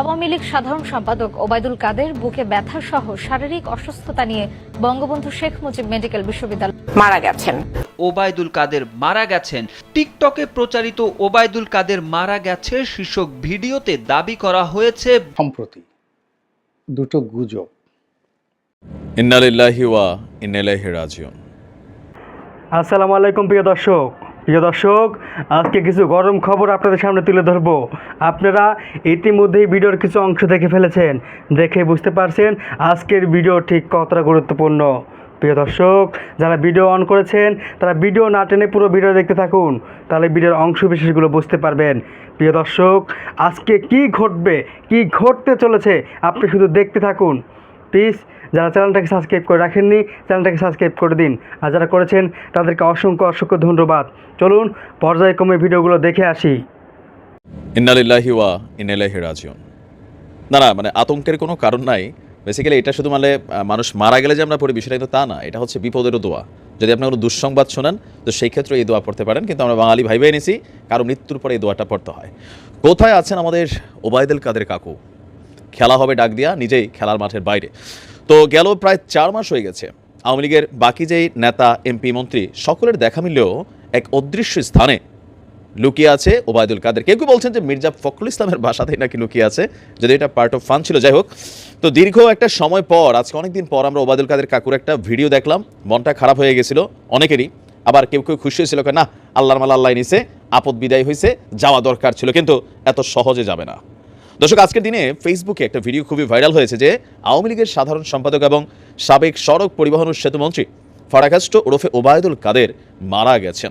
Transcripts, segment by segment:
আওয়ামী লীগ সাধারণ সম্পাদক ওবায়দুল কাদের বুকে ব্যথা সহ শারীরিক অসুস্থতা নিয়ে বঙ্গবন্ধু শেখ মুজিব মেডিকেল বিশ্ববিদ্যালয় মারা গেছেন। ওবায়দুল কাদের মারা গেছেন। টিকটকে প্রচারিত ওবায়দুল কাদের মারা গেছে শীর্ষক ভিডিওতে দাবি করা হয়েছে সম্প্রতি দুটো গুজব। ইন্নালিল্লাহি ওয়া ইন্নাইলাইহি রাজিউন। আসসালামু আলাইকুম প্রিয় দর্শক। প্রিয় দর্শক, আজকে কিছু গরম খবর আপনাদের সামনে তুলে ধরবো। আপনারা ইতিমধ্যেই ভিডিওর কিছু অংশ দেখে ফেলেছেন, দেখে বুঝতে পারছেন আজকের ভিডিও ঠিক কতটা গুরুত্বপূর্ণ। প্রিয় দর্শক, যারা ভিডিও অন করেছেন, তারা ভিডিও না টেনে পুরো ভিডিও দেখতে থাকুন, তাহলে ভিডিওর অংশ বিশেষগুলো বুঝতে পারবেন। প্রিয় দর্শক, আজকে কি ঘটবে, কি ঘটতে চলেছে, আপনি শুধু দেখতে থাকুন। প্লিজ যারা চ্যানেলটাকে সাবস্ক্রাইব করে রাখেননি, চ্যানেলটাকে সাবস্ক্রাইব করে দিন। আর যারা করেছেন, তাদেরকে অসংখ্য অসংখ্য ধন্যবাদ। চলুন, পর্যায়ক্রমে ভিডিওগুলো দেখে আসি। ইন্নালিল্লাহি ওয়া রাজিউন। না না মানে আতঙ্কের কোনো কারণ নাই। বেসিক্যালি এটা শুধু মানে মানুষ মারা গেলে যে আমরা পড়ি, বিষয়টা কিন্তু তা না। এটা হচ্ছে বিপদেরও দোয়া। যদি আপনি কোনো দুঃসংবাদ শোনেন, তো সেই ক্ষেত্রে এই দোয়া পড়তে পারেন। কিন্তু আমরা বাঙালি ভাইবে এনেছি, কারও মৃত্যুর পরে এই দোয়াটা পড়তে হয়। কোথায় আছেন আমাদের ওবায়দুল কাদের কাকু? খেলা হবে ডাক দিয়া নিজেই খেলার মাঠের বাইরে। তো গেল প্রায় চার মাস হয়ে গেছে। আওয়ামী লীগের বাকি যেই নেতা, এমপি, মন্ত্রী, সকলের দেখা মিললেও এক অদৃশ্য স্থানে লুকিয়ে আছে ওবায়দুল কাদের। কেউ কেউ বলছেন যে মির্জা ফখরুল ইসলামের বাসাতেই নাকি লুকিয়ে আছে, যদি এটা পার্ট অফ ফান ছিল, যাই হোক। তো দীর্ঘ একটা সময় পর, আজকে অনেকদিন পর আমরা ওবায়দুল কাদের কাকুর একটা ভিডিও দেখলাম। মনটা খারাপ হয়ে গেছিল অনেকেরই। আবার কেউ কেউ খুশি হয়েছিল, না, আল্লাহর মাল আল্লাহ নিছে, আপদ বিদায় হয়েছে যাওয়া দরকার ছিল। কিন্তু এত সহজে যাবে না। দর্শক, আজকের দিনে ফেসবুকে একটা ভিডিও খুবই ভাইরাল হয়েছে যে আওয়ামী লীগের সাধারণ সম্পাদক এবং সাবেক সড়ক পরিবহন ও সেতুমন্ত্রী ফারাকাস্ট ওরফে ওবায়দুল কাদের মারা গেছেন।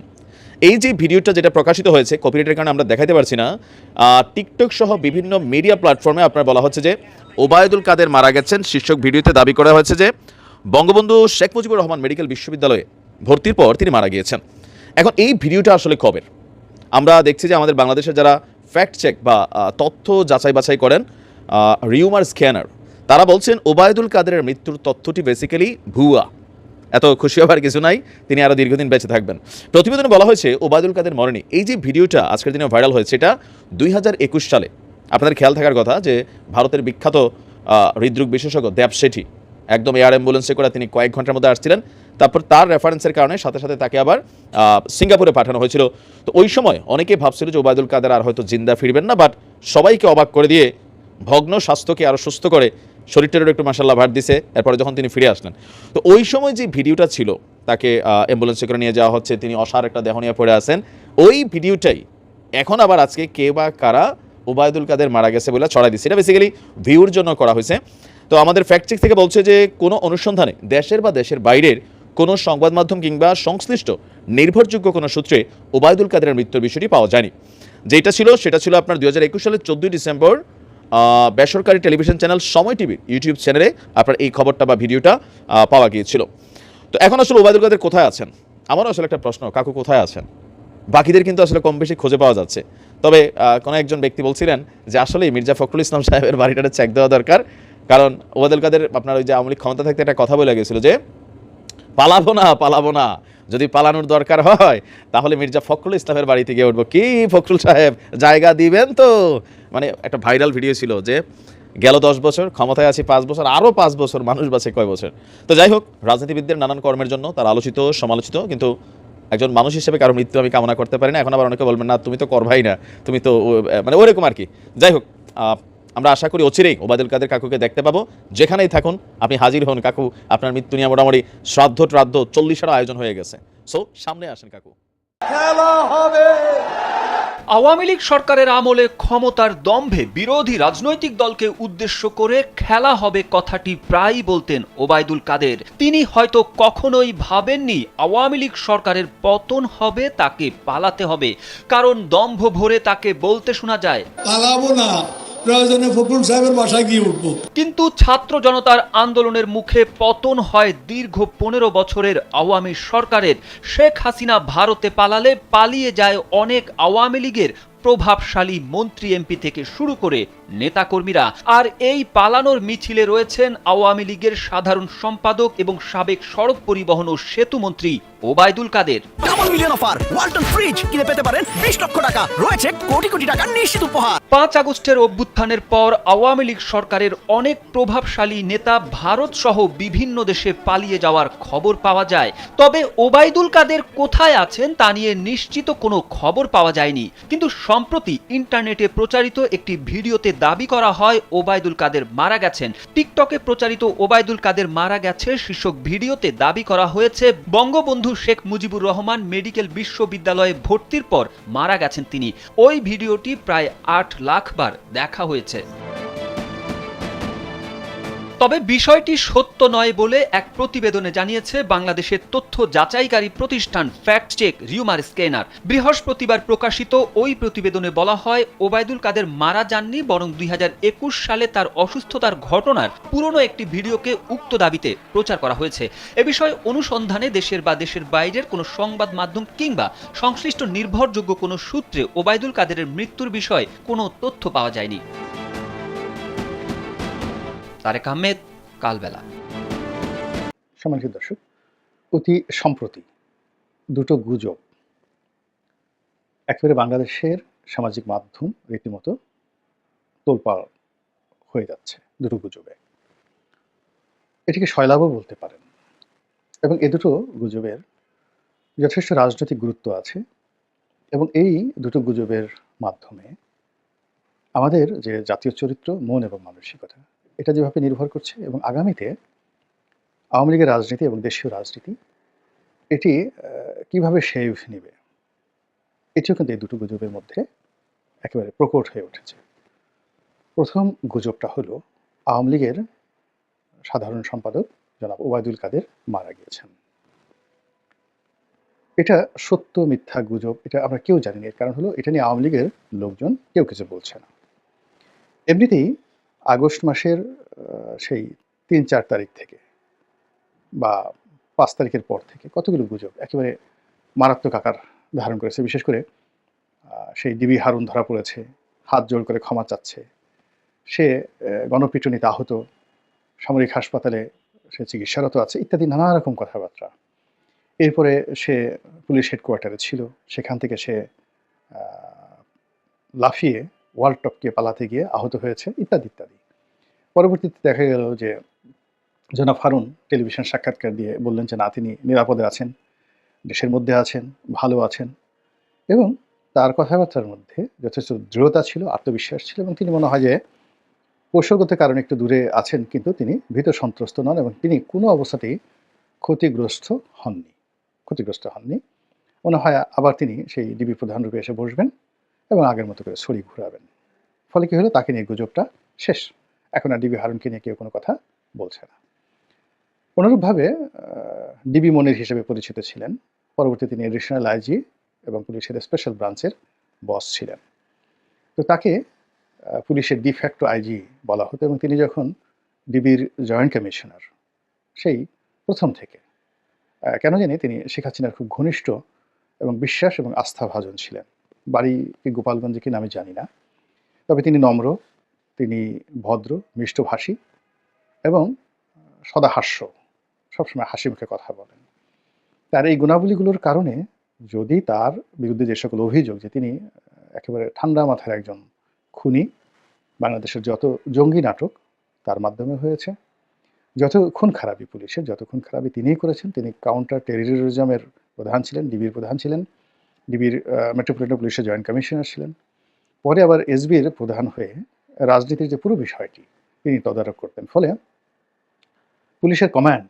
এই যে ভিডিওটা যেটা প্রকাশিত হয়েছে কপিরাইটের কারণে আমরা দেখাতে পারছি না টিকটক সহ বিভিন্ন মিডিয়া প্ল্যাটফর্মে আপনার বলা হচ্ছে যে ওবায়দুল কাদের মারা গেছেন। শীর্ষক ভিডিওতে দাবি করা হয়েছে যে বঙ্গবন্ধু শেখ মুজিবুর রহমান মেডিকেল বিশ্ববিদ্যালয়ে ভর্তির পর তিনি মারা গিয়েছেন। এখন এই ভিডিওটা আসলে কবের আমরা দেখছি যে আমাদের বাংলাদেশের যারা ফ্যাক্ট চেক বা তথ্য যাচাই বাছাই করেন রিউমার স্ক্যানার। তারা বলছেন, ওবায়দুল কাদেরের মৃত্যুর তথ্যটি বেসিক্যালি ভুয়া। এত খুশি হবার কিছু নাই, তিনি আরও দীর্ঘদিন বেঁচে থাকবেন। প্রতিবেদনে বলা হয়েছে, ওবায়দুল কাদের মরণে। এই যে ভিডিওটা আজকের দিনে ভাইরাল হয়েছে এটা দুই হাজার একুশ সালে। আপনাদের খেয়াল থাকার কথা যে, ভারতের বিখ্যাত হৃদরোগ বিশেষজ্ঞ দেব শেঠি, একদম এয়ার অ্যাম্বুলেন্সে করে তিনি কয়েক ঘণ্টার মধ্যে আসছিলেন। তারপর তার রেফারেন্সের কারণে সাথে সাথে তাকে আবার সিঙ্গাপুরে পাঠানো হয়েছিল। তো ওই সময় অনেকে ভাবছিল যে ওবায়দুল কাদের আর হয়তো জিন্দা ফিরবেন না বাট সবাইকে অবাক করে দিয়ে ভগ্ন স্বাস্থ্যকে আরও সুস্থ করে শরীরটারও একটু মাসাল্লাহ ভার দিছে, এরপরে যখন তিনি ফিরে আসলেন। তো ওই সময় যে ভিডিওটা ছিল, তাকে অ্যাম্বুলেন্সে করে নিয়ে যাওয়া হচ্ছে, তিনি অসার একটা দেহ নিয়ে পড়ে আছেন, ওই ভিডিওটাই এখন আবার আজকে কে বা কারা ওবায়দুল কাদের মারা গেছে বলে ছড়াই দিচ্ছে। এটা বেসিক্যালি ভিউর জন্য করা হয়েছে। তো আমাদের ফ্যাক্ট চেক থেকে বলছে যে কোনো অনুসন্ধানে দেশের বা দেশের বাইরের কোনো সংবাদ মাধ্যম কিংবা সংশ্লিষ্ট নির্ভরযোগ্য কোনো সূত্রে ওবায়দুল কাদের মৃত্যুর বিষয়টি পাওয়া যায়নি। যেটা ছিল, সেটা ছিল আপনার দুই হাজার একুশ সালের চোদ্দোই ডিসেম্বর বেসরকারি টেলিভিশন চ্যানেল সময় টিভির ইউটিউব চ্যানেলে আপনার এই খবরটা বা ভিডিওটা পাওয়া গিয়েছিল। তো এখন আসলে ওবায়দুল কাদের কোথায় আছেন? আমারও আসলে একটা প্রশ্ন, কাকু কোথায় আছেন? বাকিদের কিন্তু আসলে কম বেশি খুঁজে পাওয়া যাচ্ছে। তবে কোনো একজন ব্যক্তি বলছিলেন যে আসলে মির্জা ফখরুল ইসলাম সাহেবের বাড়িটা চেক দেওয়া দরকার। কারণ ওবায়দুল কাদের আপনার ওই যে আওয়ামী ক্ষমতা থাকতে একটা কথা বলে গেছিল যে পালাবো না পালাবো না। যদি পালানোর দরকার হয়, তাহলে মির্জা ফখরুল ইসলামের বাড়িতে গিয়ে উঠবো। কি ফখরুল সাহেব, জায়গা দিবেন তো? মানে একটা ভাইরাল ভিডিও ছিল যে, গেল দশ বছর, ক্ষমতায় আছি পাঁচ বছর আরও পাঁচ বছর মানুষ বাঁচে কয় বছর? তো যাই হোক, রাজনীতিবিদদের নানান কর্মের জন্য, তার আলোচিত, সমালোচিত, কিন্তু একজন মানুষ হিসেবে কারও মৃত্যু আমি কামনা করতে পারি না। এখন আবার অনেকে বলবেন, না, তুমি তো কর ভাই না। তুমি তো মানে ওরকম আর কি। যাই হোক আমরা আশা করি অচিরেই ওবায়দুল কাদের কাকুকে দেখতে পাবো। যেখানেই থাকুন আপনি হাজির হন। কাকু আপনার মৃত্যু নিয়ে মোটামুটি শ্রাদ্ধ ট্রাদ্ধ চল্লিশেরও আয়োজন হয়ে গেছে। সো সামনে আসেন কাকু। আওয়ামী লীগ সরকারের আমলে ক্ষমতার দম্ভে বিরোধী রাজনৈতিক দলকে উদ্দেশ্য করে খেলা হবে কথাটি প্রায়ই বলতেন ওবায়দুল কাদের। তিনি হয়তো কখনোই ভাবেননি আওয়ামী লীগ সরকারের পতন হবে তাকে পালাতে হবে। কারণ দম্ভ ভরে তাকে বলতে শোনা যায় পালাবো না। কিন্তু ছাত্র জনতার আন্দোলনের মুখে পতন হয় দীর্ঘ পনেরো বছরের আওয়ামী সরকারের। শেখ হাসিনা ভারতে পালালে পালিয়ে যায় অনেক আওয়ামী লীগের প্রভাবশালী মন্ত্রী এমপি থেকে শুরু করে নেতাকর্মীরা। আর এই পালানোর মিছিলে রয়েছেন আওয়ামী লীগের সাধারণ সম্পাদক এবং সাবেক সড়ক পরিবহন ও সেতু মন্ত্রী Obaidul Quader. Million offer Walton fridge কিনে পেতে পারেন বিশ লক্ষ টাকা রয়েছে কোটি কোটি টাকার নিশ্চিত উপহার। পাঁচ আগস্টের অভ্যুত্থানের পর আওয়ামী লীগ সরকারের অনেক প্রভাবশালী নেতা ভারত সহ বিভিন্ন দেশে পালিয়ে যাওয়ার খবর পাওয়া যায়। তবে ওবায়দুল কাদের কোথায় আছেন তা নিয়ে নিশ্চিত কোনো খবর পাওয়া যায়নি। কিন্তু সম্প্রতি ইন্টারনেটে প্রচারিত একটি ভিডিওতে দাবি করা হয়, ওবায়দুল কাদের মারা গেছেন। টিকটকে প্রচারিত ওবায়দুল কাদের মারা গেছে শীর্ষক ভিডিওতে দাবি করা হয়েছে, বঙ্গবন্ধু শেখ মুজিবুর রহমান মেডিকেল বিশ্ববিদ্যালয়ে ভর্তির পর মারা গেছেন তিনি। ওই ভিডিওটি প্রায় আট লাখ বার দেখা হয়েছে। তবে বিষয়টি সত্য নয় বলে এক প্রতিবেদনে জানিয়েছে বাংলাদেশের তথ্য যাচাইকারী প্রতিষ্ঠান ফ্যাক্ট চেক রিউমার স্ক্যানার। বৃহস্পতিবার প্রকাশিত ওই প্রতিবেদনে বলা হয়, ওবায়দুল কাদের মারা যাননি, বরং দুই হাজার একুশ সালে তার অসুস্থতার ঘটনার পুরনো একটি ভিডিওকে উক্ত দাবিতে প্রচার করা হয়েছে। এ বিষয়ে অনুসন্ধানে দেশের বা দেশের বাইরের কোনো সংবাদ মাধ্যম কিংবা সংশ্লিষ্ট নির্ভরযোগ্য কোনো সূত্রে ওবায়দুল কাদেরের মৃত্যুর বিষয়ে কোনো তথ্য পাওয়া যায়নি। তারেক আহমেদ, কালবেলা। সম্মানিত দর্শক, অতি সম্প্রতি দুটো গুজব, একেবারে বাংলাদেশের সামাজিক মাধ্যম রীতিমতো তোলপাড় হয়ে যাচ্ছে দুটো গুজবে। এটিকে শয়লাভও বলতে পারেন। এবং এ দুটো গুজবের যথেষ্ট রাজনৈতিক গুরুত্ব আছে এবং এই দুটো গুজবের মাধ্যমে আমাদের যে জাতীয় চরিত্র, মন এবং মানসিকতা এটা যেভাবে নির্ভর করছে এবং আগামীতে আওয়ামী লীগের রাজনীতি এবং দেশীয় রাজনীতি, এটি কীভাবে শেভ নেবে? এটিও কিন্তু এই দুটো গুজবের মধ্যে একেবারে প্রকট হয়ে উঠেছে। প্রথম গুজবটা হলো, আওয়ামী লীগের সাধারণ সম্পাদক জনাব ওবায়দুল কাদের মারা গিয়েছেন। এটা সত্য মিথ্যা গুজব, এটা আমরা কেউ জানি না এর কারণ হলো, এটা নিয়ে আওয়ামী লীগের লোকজন কেউ কিছু বলছে না। এমনিতেই আগস্ট মাসের সেই তিন চার তারিখ থেকে বা পাঁচ তারিখের পর থেকে কতগুলো গুজব একেবারে মারাত্মক আকার ধারণ করেছে। বিশেষ করে সেই ডিবি হারুন ধরা পড়েছে, হাত জোড় করে ক্ষমা চাচ্ছে। সে গণপিটুনিতে আহত, সামরিক হাসপাতালে সে চিকিৎসারত আছে, ইত্যাদি নানা রকম কথাবার্তা। এরপরে সে পুলিশ হেডকোয়ার্টারে ছিল, সেখান থেকে সে লাফিয়ে ওয়ার্ল্ড টপকে পালাতে গিয়ে আহত হয়েছে ইত্যাদি ইত্যাদি। পরবর্তীতে দেখা গেল যে জনাব হারুন টেলিভিশন সাক্ষাৎকার দিয়ে বললেন যে, না, তিনি নিরাপদে আছেন, দেশের মধ্যে আছেন, ভালো আছেন। এবং তার কথাবার্তার মধ্যে যথেষ্ট দৃঢ়তা ছিল, আত্মবিশ্বাস ছিল এবং তিনি মনে হয় যে, কৌশলগত কারণে একটু দূরে আছেন, কিন্তু তিনি ভীত সন্ত্রস্ত নন এবং তিনি কোনো অবস্থাতেই ক্ষতিগ্রস্ত হননি ক্ষতিগ্রস্ত হননি। মনে হয় আবার তিনি সেই ডিবি প্রধান রূপে এসে বসবেন। এবং আগের মতো করে ছড়ি ঘুরাবেন। ফলে কি হলো? তাকে নিয়ে গুজবটা শেষ। এখন আর ডিবি হারুনকে নিয়ে কেউ কোনো কথা বলছে না। অনুরূপভাবে ডিবি মনির হিসেবে পরিচিত ছিলেন। পরবর্তী তিনি এডিশনাল আইজি এবং পুলিশের স্পেশাল ব্রাঞ্চের বস ছিলেন। তো তাকে পুলিশের ডিফ্যাক্টো আইজি বলা হতো এবং তিনি যখন ডিবির জয়েন্ট কমিশনার, সেই প্রথম থেকে কেন জানি তিনি শেখ হাসিনার খুব ঘনিষ্ঠ এবং বিশ্বাস এবং আস্থাভাজন ছিলেন। বাড়ি কি গোপালগঞ্জে কিনা আমি জানি না। তবে তিনি নম্র, তিনি ভদ্র, মিষ্টভাষী এবং সদাহাস্য সবসময় হাসি মুখে কথা বলেন। তার এই গুণাবলীগুলোর কারণে যদি তার বিরুদ্ধে যে সকল অভিযোগ যে তিনি একেবারে ঠান্ডা মাথার একজন খুনি, বাংলাদেশের যত জঙ্গি নাটক তার মাধ্যমে হয়েছে, যত খুন খারাপি পুলিশের, যত খুন খারাপি তিনিই করেছেন, তিনি কাউন্টার টেররিজমের প্রধান ছিলেন ডিবির প্রধান ছিলেন ডিবির মেট্রোপলিটন পুলিশের জয়েন্ট কমিশনার ছিলেন। পরে আবার এসবির প্রধান হয়ে রাজনীতির যে পুরো বিষয়টি তিনি তদারক করতেন। ফলে পুলিশের কমান্ড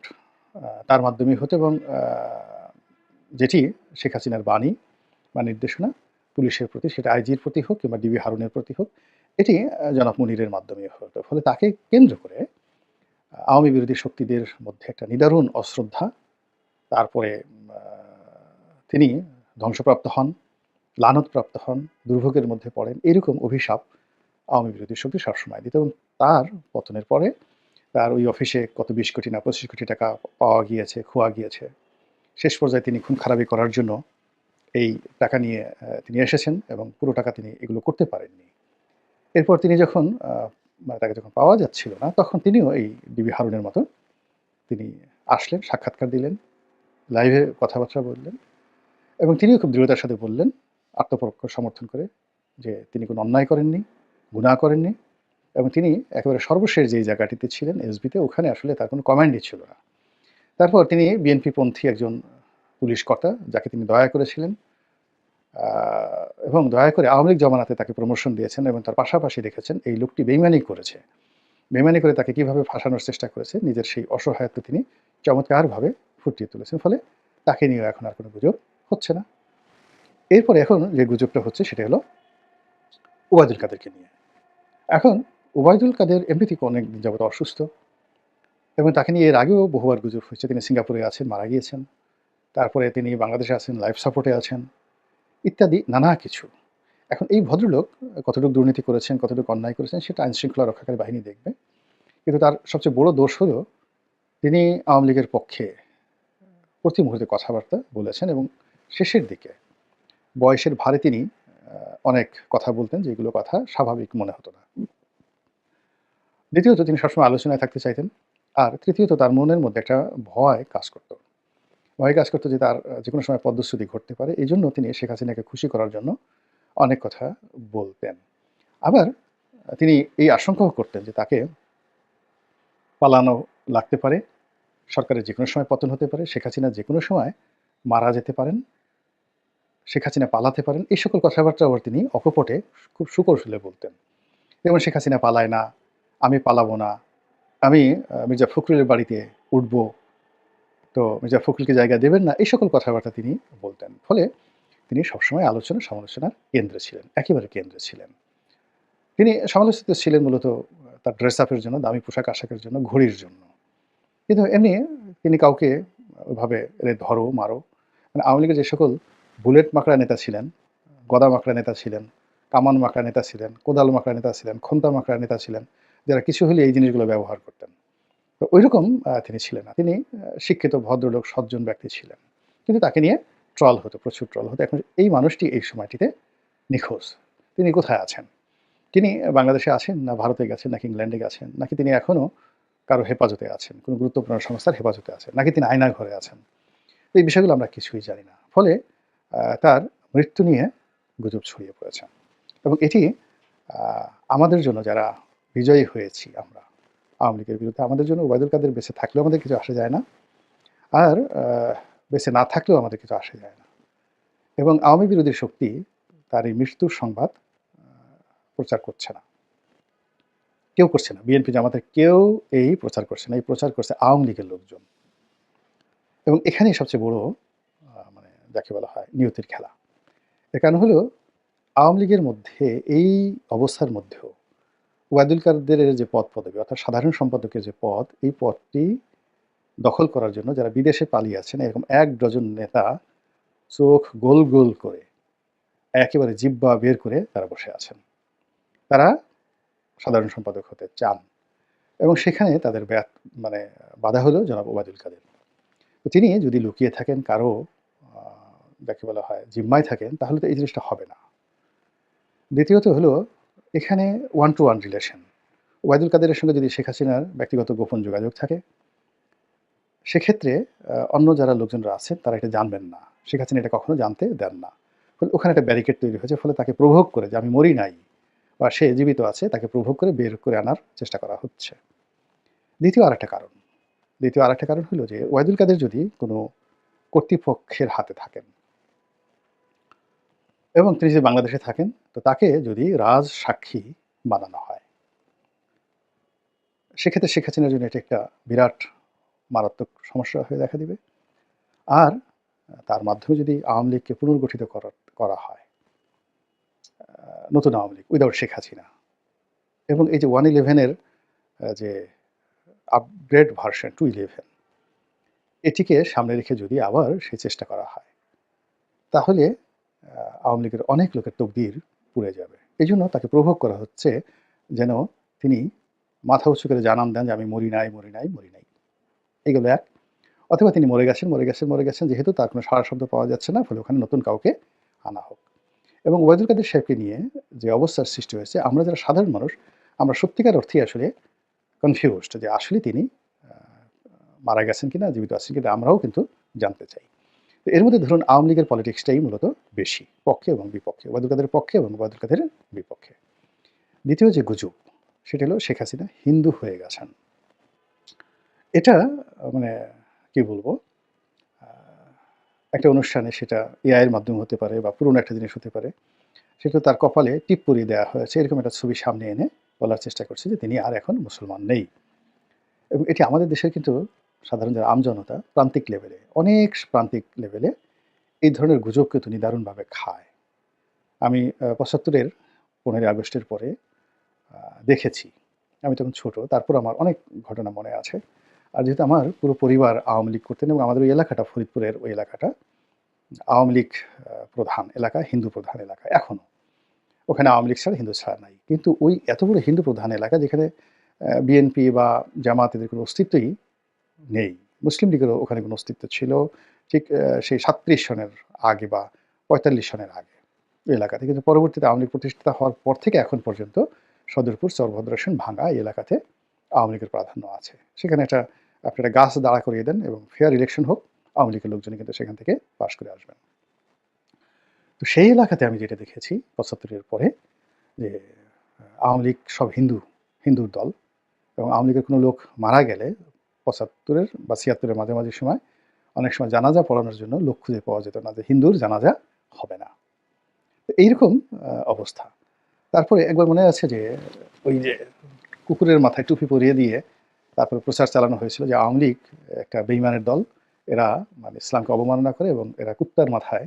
তার মাধ্যমে হতো এবং যেটি শেখ হাসিনার বাণী বা নির্দেশনা, পুলিশের প্রতি, সেটা আইজির প্রতি হোক কিংবা ডিবি হারুনের প্রতি হোক, এটি জনাব মুনিরের মাধ্যমে হতো। ফলে তাকে কেন্দ্র করে আওয়ামী বিরোধী শক্তিদের মধ্যে একটা নিদারুণ অশ্রদ্ধা, তারপরে তিনি ধ্বংসপ্রাপ্ত হন, লানতপ্রাপ্ত হন, দুর্ভোগের মধ্যে পড়েন, এরকম অভিশাপ আওয়ামী বিরোধী শক্তি সবসময় দিত এবং তার পতনের পরে তার ওই অফিসে কত বিশ কোটি না পঁচিশ কোটি টাকা পাওয়া গিয়েছে, খোয়া গিয়েছে। শেষ পর্যায়ে তিনি খুন খারাপি করার জন্য এই টাকা নিয়ে তিনি এসেছেন এবং পুরো টাকা তিনি এগুলো করতে পারেননি। এরপর তিনি যখন মানে তাকে যখন পাওয়া যাচ্ছিল না, তখন তিনিও এই ডিবি হারুনের মতো তিনি আসলেন, সাক্ষাৎকার দিলেন, লাইভে কথাবার্তা বললেন। এবং তিনিও খুব দৃঢ়তার সাথে বললেন আত্মপক্ষ সমর্থন করে যে তিনি কোনো অন্যায় করেননি, গুনাহ করেননি এবং তিনি একেবারে সর্বশেষ যেই জায়গাটিতে ছিলেন, এসবিতে, ওখানে আসলে তার কোনো কমান্ডই ছিল না। তারপর তিনি বিএনপি পন্থী একজন পুলিশ কর্তা, যাকে তিনি দয়া করেছিলেন এবং দয়া করে আওয়ামী লীগ জমানাতে তাকে প্রমোশন দিয়েছেন এবং তার পাশাপাশি দেখেছেন এই লোকটি বেইমানি করেছে। বেইমানি করে তাকে কীভাবে ফাঁসানোর চেষ্টা করেছে, নিজের সেই অসহায়ত্ব তিনি চমৎকারভাবে ফুটিয়ে তুলেছেন। ফলে তাকে নিয়েও এখন আর কোনো গুজব হচ্ছে না। এরপরে এখন যে গুজবটা হচ্ছে সেটা হলো ওবায়দুল কাদেরকে নিয়ে। এখন ওবায়দুল কাদের এমনি থেকে অনেক যাবত অসুস্থ এবং তাকে নিয়ে এর আগেও বহুবার গুজব হয়েছে। তিনি সিঙ্গাপুরে আছেন, মারা গিয়েছেন। তারপরে তিনি বাংলাদেশে আছেন, লাইফ সাপোর্টে আছেন, ইত্যাদি নানা কিছু। এখন এই ভদ্রলোক কতটুকু দুর্নীতি করেছেন, কতটুকু অন্যায় করেছেন সেটা আইন শৃঙ্খলা রক্ষাকারী বাহিনী দেখবে। কিন্তু তার সবচেয়ে বড় দোষ হলো তিনি আওয়ামী লীগের পক্ষে প্রতি মুহূর্তে কথাবার্তা বলেছেন এবং শেষের দিকে। বয়সের ভারে তিনি অনেক কথা বলতেন, যেগুলো কথা স্বাভাবিক মনে হতো না। দ্বিতীয়ত, তিনি সবসময় আলোচনায় থাকতে চাইতেন। আর তৃতীয়ত, তার মনের মধ্যে একটা ভয় কাজ করতো। ভয় কাজ করতো যে, তার যে কোনো সময় পদ্মশ্রুতি ঘটতে পারে। এই জন্য তিনি শেখ হাসিনাকে খুশি করার জন্য অনেক কথা বলতেন। আবার তিনি এই আশঙ্কাও করতেন যে, তাকে পালানো লাগতে পারে। সরকারের যে কোনো সময় পতন হতে পারে। শেখ হাসিনা যে কোনো সময় মারা যেতে পারেন। শেখ হাসিনা পালাতে পারেন। এই সকল কথাবার্তা আবার তিনি অকপটে খুব সুকৌশলে বলতেন। যেমন শেখ হাসিনা পালায় না, আমি পালাবো না, আমি মির্জা ফখরুলের বাড়িতে উঠব, তো মির্জা ফখরুলকে জায়গা দেবেন না, এই সকল কথাবার্তা তিনি বলতেন। ফলে তিনি সবসময় আলোচনা সমালোচনার কেন্দ্রে ছিলেন, একেবারে কেন্দ্রে ছিলেন। তিনি সমালোচিত ছিলেন মূলত তার ড্রেস আপের জন্য, দামি পোশাক আশাকের জন্য, ঘড়ির জন্য। কিন্তু এমনি তিনি কাউকে ওইভাবে এদের ধরো, মারো। মানে আওয়ামী লীগের যে সকল বুলেট মাকড়া নেতা ছিলেন, গদা মাকড়া নেতা ছিলেন, কামান মাকড়া নেতা ছিলেন, কোদাল মাকড়া নেতা ছিলেন, খন্তা মাকড়া নেতা ছিলেন, যারা কিছু হলে এই জিনিসগুলো ব্যবহার করতেন। তো ওই রকম তিনি ছিলেন না। তিনি শিক্ষিত, ভদ্রলোক, সজ্জন ব্যক্তি ছিলেন। কিন্তু তাকে নিয়ে ট্রল হতো, প্রচুর ট্রল হতো। এখন এই মানুষটি এই সময়টিতে নিখোঁজ। তিনি কোথায় আছেন? তিনি বাংলাদেশে আছেন না ভারতে গেছেন, নাকি ইংল্যান্ডে গেছেন? নাকি তিনি এখনও কারও হেফাজতে আছেন? কোনো গুরুত্বপূর্ণ সংস্থার হেফাজতে আছেন? নাকি তিনি আয়না ঘরে আছেন? এই বিষয়গুলো আমরা কিছুই জানি না। ফলে তার মৃত্যু নিয়ে গুজব ছড়িয়ে পড়েছে। এবং এটি আমাদের জন্য যারা বিজয়ী হয়েছি আমরা, আওয়ামী লীগের বিরুদ্ধে, আমাদের জন্য ওবায়দুল কাদের বেঁচে থাকলেও আমাদের কিছু আসে যায় না, আর বেঁচে না থাকলেও আমাদের কিছু আসে যায় না। এবং আওয়ামী বিরোধী শক্তি তার এই মৃত্যুর সংবাদ প্রচার করছে না। কেউ করছে না। বিএনপি জামাতের কেউ এই প্রচার করছে না। এই প্রচার করছে আওয়ামী লীগের লোকজন। এবং এখানেই সবচেয়ে বড় যাকে বলা হয় নিয়তির খেলা। এর কারণ হলো, আওয়ামী লীগের মধ্যে, এই অবস্থার মধ্যেও ওয়াদুল কাদের যে পদ পদবি, অর্থাৎ সাধারণ সম্পাদকের যে পদ, এই পদটি দখল করার জন্য যারা বিদেশে পালিয়ে আছেন, এরকম এক ডজন নেতা চোখ গোল গোল করে, একেবারে জিব্বা বের করে তারা বসে আছেন। তারা সাধারণ সম্পাদক হতে চান। এবং সেখানে তাদের মানে বাধা হলো জনাব ওবায়দুল কাদের তিনি যদি লুকিয়ে থাকেন কারও যাকে বলা হয় জিম্মায় থাকেন, তাহলে তো এই জিনিসটা হবে না। দ্বিতীয়ত হলো, এখানে one to one relation Obaidul কাদেরের সঙ্গে যদি শেখ হাসিনার ব্যক্তিগত গোপন যোগাযোগ থাকে, সেক্ষেত্রে অন্য যারা লোকজনরা আছেন, তারা এটা জানবেন না। শেখ হাসিনা এটা কখনো জানতে দেন না। ফলে ওখানে একটা ব্যারিকেড তৈরি হয়েছে, ফলে তাকে প্রভোগ করে যে, আমি মরি নাই। বা সে জীবিত আছে, তাকে প্রভোগ করে বের করে আনার চেষ্টা করা হচ্ছে। দ্বিতীয় আরেকটা কারণ। দ্বিতীয় আরেকটা কারণ হলো যে ওয়াইদুল কাদের যদি কোনো কর্তৃপক্ষের হাতে থাকেন এবং তিনি যদি বাংলাদেশে থাকেন, তো তাকে যদি রাজ সাক্ষী বানানো হয়। সেক্ষেত্রে শেখ হাসিনার জন্য এটা একটা বিরাট মারাত্মক সমস্যা হয়ে দেখা দিবে। আর তার মাধ্যমে যদি আওয়ামী লীগকে পুনর্গঠিত করা হয় নতুন আওয়ামী লীগ উইদাউট শেখ হাসিনা। এবং এই যে ওয়ান ইলেভেনের যে আপগ্রেড ভার্সন টু ইলেভেন এটিকে সামনে রেখে যদি আবার সেই চেষ্টা করা হয়, তাহলে আওয়ামী লীগের অনেক লোকের তকদির পুড়ে যাবে। এই জন্য তাকে প্রভোগ করা হচ্ছে যেন তিনি মাথা উঁচু করে জানান দেন যে, আমি মরি নাই মরি নাই মরি নাই। এগুলো এক। অথবা তিনি মরে গেছেন মরে গেছেন মরে গেছেন, যেহেতু তার কোনো সারা শব্দ পাওয়া যাচ্ছে না, ফলে ওখানে নতুন কাউকে আনা হোক। এবং ওবায়দুল কাদের সাহেবকে নিয়ে যে অবস্থার সৃষ্টি হয়েছে, আমরা যারা সাধারণ মানুষ, আমরা সত্যিকার অর্থেই আসলে কনফিউজড যে, আসলে তিনি মারা গেছেন কিনা, জীবিত আছেন কিনা, আমরাও কিন্তু জানতে চাই। এর মধ্যে ধরুন আওয়ামী লীগের পলিটিক্সটাই মূলত বেশি, পক্ষে এবং বিপক্ষে ওবায়দুল কাদের পক্ষে এবং ওবায়দুল কাদের বিপক্ষে। দ্বিতীয় যে গুজব, সেটা হলো শেখ হাসিনা হিন্দু হয়ে গেছেন। এটা মানে কি বলব একটা অনুষ্ঠানে সেটা এআইয়ের মাধ্যমে হতে পারে বা পুরনো একটা জিনিস হতে পারে। সেটা তার কপালে টিপ পরিয়ে দেওয়া হয়েছে, এরকম একটা ছবি সামনে এনে বলার চেষ্টা করছে যে তিনি আর এখন মুসলমান নেই। এবং এটি আমাদের দেশের কিন্তু সাধারণ যারা আমজনতা, প্রান্তিক লেভেলে, অনেক প্রান্তিক লেভেলে এই ধরনের গুজবকে কিন্তু নিদারুণভাবে খায়। আমি পঁচাত্তরের পনেরোই আগস্টের পরে দেখেছি। আমি তখন ছোট, তারপর আমার অনেক ঘটনা মনে আছে। আর যেহেতু আমার পুরো পরিবার আওয়ামী লীগ করতেন এবং আমাদের ওই এলাকাটা, ফরিদপুরের ওই এলাকাটা, আওয়ামী লীগ প্রধান এলাকা, হিন্দু প্রধান এলাকা, এখনও। ওখানে আওয়ামী লীগ ছাড়া হিন্দু ছাড়া নাই। কিন্তু ওই এত বড় হিন্দু প্রধান এলাকা যেখানে বিএনপি বা জামাত এদের কোনো অস্তিত্বই নেই। মুসলিম লীগেরও ওখানে কোনো অস্তিত্ব ছিল। ঠিক সেই সাতত্রিশ সনের আগে বা পঁয়তাল্লিশ সনের আগে এলাকাতে। কিন্তু পরবর্তীতে আওয়ামী লীগ প্রতিষ্ঠিত হওয়ার পর থেকে এখন পর্যন্ত সদরপুর চরভদ্রাসন ভাঙা এই এলাকাতে আওয়ামী লীগের প্রাধান্য আছে। সেখানে একটা আপনি একটা গাছ দাঁড়া করিয়ে দেন এবং ফেয়ার ইলেকশন হোক, আওয়ামী লীগের লোকজন কিন্তু সেখান থেকে পাশ করে আসবেন। তো সেই এলাকাতে আমি যেটা দেখেছি পঁচাত্তরের পরে যে, আওয়ামী লীগ সব হিন্দু, হিন্দুর দল এবং আওয়ামী লীগের কোনো লোক মারা গেলে পঁচাত্তরের বা ছিয়াত্তরের মাঝামাঝি সময় অনেক সময় জানাজা পড়ানোর জন্য লোক খুঁজে পাওয়া যেত না যে হিন্দুর জানাজা হবে না। এইরকম অবস্থা। তারপরে একবার মনে আছে যে ওই যে কুকুরের মাথায় টুপি পরিয়ে দিয়ে তারপরে প্রচার চালানো হয়েছিল যে আওয়ামী লীগ একটা বেইমানের দল, এরা মানে ইসলামকে অবমাননা করে এবং এরা কুত্তার মাথায়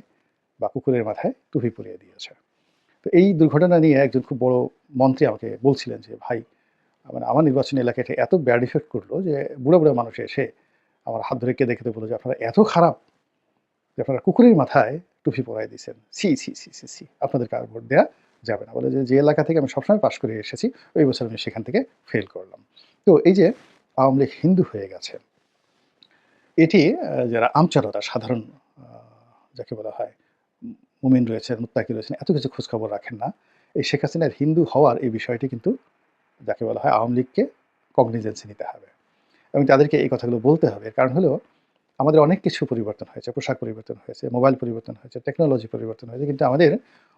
বা কুকুরের মাথায় টুপি পরিয়ে দিয়েছে। তো এই দুর্ঘটনা নিয়ে একজন খুব বড় মন্ত্রী আমাকে বলছিলেন যে, ভাই মানে আমার নির্বাচনী এলাকাটা এত ব্যাড ইফেক্ট করল যে বুড়ো বুড়ো মানুষ এসে আমার হাত ধরে কেঁদে খেতে বলল যে আপনারা এত খারাপ যে আপনারা কুকুরের মাথায় টুপি পরাই দিয়েছেন। সি সি সি সি সি আপনাদের কার ভোট দেওয়া যাবে না। বলে যে এলাকা থেকে আমি সবসময় পাশ করে এসেছি, ওই বছর আমি সেখান থেকে ফেল করলাম। তো এই যে আওয়ামী লীগ হিন্দু হয়ে গেছে, এটি যারা আমচারতা সাধারণ যাকে বলা হয়, মুমিন রয়েছেন, মুত্তাকি রয়েছেন, এত কিছু খোঁজখবর রাখেন না। এই শেখ হাসিনার হিন্দু হওয়ার এই বিষয়টি কিন্তু যাকে বলা হয় আওয়ামী লীগকে কগনিজেন্সি নিতে হবে। এবং তাদেরকে এই কথাগুলো বলতে হবে। কারণ হলো, আমাদের অনেক কিছু পরিবর্তন হয়েছে, পোশাক পরিবর্তন হয়েছে মোবাইল পরিবর্তন হয়েছে টেকনোলজি পরিবর্তন হয়েছে, কিন্তু আমাদের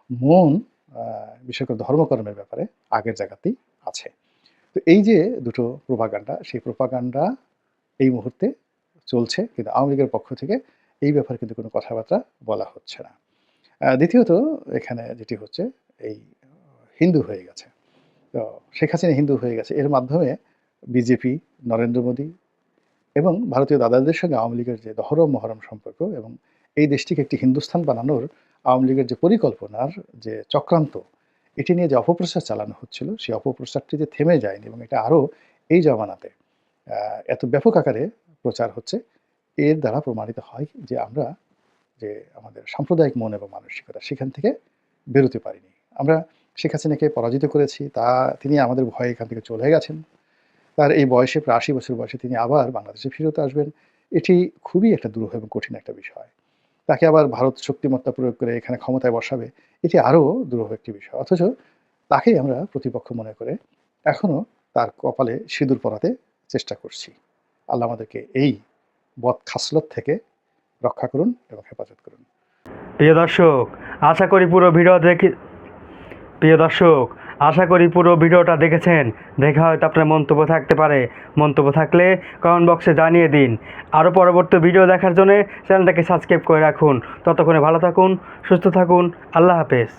মন বিশেষ করে ধর্মকর্মের ব্যাপারে আগের জায়গাতেই আছে। তো এই যে দুটো প্রোপাগান্ডা সেই প্রোপাগান্ডা এই মুহূর্তে চলছে, কিন্তু আওয়ামী লীগের পক্ষ থেকে এই ব্যাপারে কিন্তু কোনো কথাবার্তা বলা হচ্ছে না। দ্বিতীয়ত এখানে যেটি হচ্ছে, এই হিন্দু হয়ে গেছে। শেখ হাসিনা হিন্দু হয়ে গেছে। এর মাধ্যমে বিজেপি, নরেন্দ্র মোদী এবং ভারতীয় দাদাদের সঙ্গে আওয়ামী লীগের যে দহরম মহরম সম্পর্ক এবং এই দেশটিকে একটি হিন্দুস্থান বানানোর আওয়ামী লীগের যে পরিকল্পনার যে চক্রান্ত, এটি নিয়ে যে অপপ্রচার চালানো হচ্ছিল, সেই অপপ্রচারটি যে থেমে যায়নি এবং এটা আরও এই জমানাতে এত ব্যাপক আকারে প্রচার হচ্ছে, এর দ্বারা প্রমাণিত হয় যে আমরা যে আমাদের সাম্প্রদায়িক মন এবং মানসিকতা, সেখান থেকে বেরোতে পারিনি। আমরা শেখ হাসিনাকে পরাজিত করেছি, তা তিনি আমাদের ভয়ে এখান থেকে চলে গেছেন। তার এই বয়সে প্রায় আশি বছর বয়সে তিনি আবার বাংলাদেশে ফিরতে আসবেন। এটি খুবই একটা দুরূহ এবং কঠিন একটা বিষয়। তাকে আবার ভারত শক্তিমত্তা প্রয়োগ করে এখানে ক্ষমতায় বসাবে, এটি আরও দুরূহ একটি বিষয়। অথচ তাকেই আমরা প্রতিপক্ষ মনে করে এখনও তার কপালে সিঁদুর পরাতে চেষ্টা করছি। আল্লাহ আমাদেরকে এই বদ খাসলত থেকে রক্ষা করুন এবং হেফাজত করুন। প্রিয় দর্শক, আশা করি পুরো ভিডিও দেখে প্রিয় দর্শক, আশা করি পুরো ভিডিওটা দেখেছেন। দেখা হয়তো আপনার মন্তব্য থাকতে পারে। মন্তব্য থাকলে কমেন্ট বক্সে জানিয়ে দিন। আরও পরবর্তী ভিডিও দেখার জন্য চ্যানেলটাকে সাবস্ক্রাইব করে রাখুন। ততক্ষণে ভালো থাকুন, সুস্থ থাকুন। আল্লাহ হাফেজ।